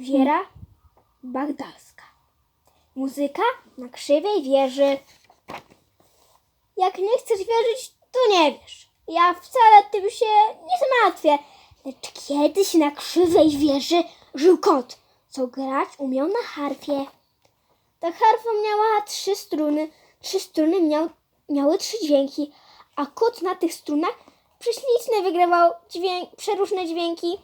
Wiera Bagdalska. Muzyka na krzywej wieży. Jak nie chcesz wierzyć, to nie wiesz. Ja wcale tym się nie zmartwię. Lecz kiedyś na krzywej wieży żył kot, co grać umiał na harfie. Ta harfa miała trzy struny. Trzy struny miał, miały trzy dźwięki, a kot na tych strunach prześlicznie wygrywał dźwięk, przeróżne dźwięki.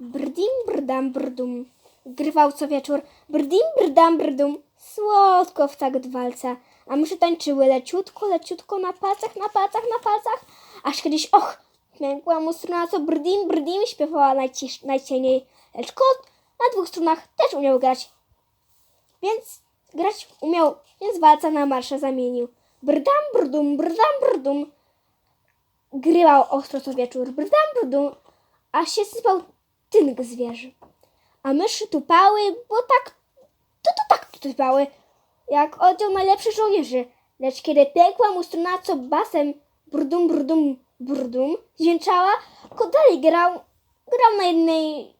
Brdim, brdam, brdum. Grywał co wieczór. Brdim, brdam, brdum. Słodko w takt walca. A myszy tańczyły leciutko, leciutko na palcach, na palcach, na palcach. Aż kiedyś, och, pękła mu struna, co brdim, brdim śpiewała najcisz, najciemniej. Lecz kot na dwóch strunach też umiał grać. Więc grać umiał, więc walca na marsze zamienił. Brdam, brdum, brdam, brdum. Grywał ostro co wieczór. Brdam, brdum. Aż się sypał tynk z wieży. A myszy tupały, bo tak, to, to tak tupały, jak oddział najlepszych żołnierzy. Lecz kiedy pękła mu struna, co basem burdum, burdum, burdum dźwięczała, kot dalej grał, grał na jednej,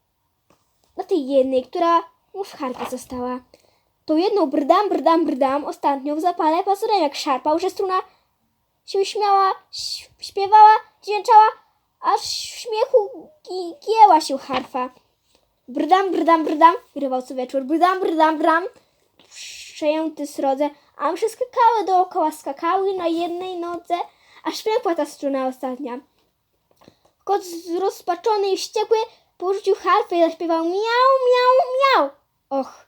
na tej jednej, która mu w harpie została. Tą jedną brdam, brdam, brdam, ostatnią w zapale pazurem jak szarpał, że struna się śmiała, śpiewała, dźwięczała, aż w śmiechu gi- gięła się harfa. Brdam, brdam, brdam, grywał co wieczór. Brdam, brdam, brdam. Przejęty srodze, a myszy skakały dookoła, skakały na jednej nodze, aż pękła ta struna ostatnia. Kot zrozpaczony i wściekły porzucił harfę i zaśpiewał miau, miau, miau. Och,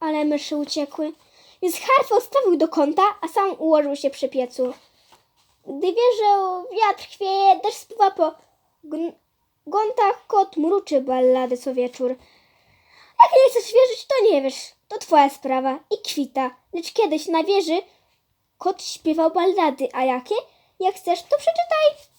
ale myszy uciekły. Więc harfę odstawił do kąta, a sam ułożył się przy piecu. Gdy wie, że wiatr chwieje, deszcz spływa po gątach, kot mruczy ballady co wieczór. Jak nie chcesz wierzyć, to nie wiesz. To twoja sprawa i kwita. Lecz kiedyś na wieży kot śpiewał ballady, a jakie? Jak chcesz, to przeczytaj.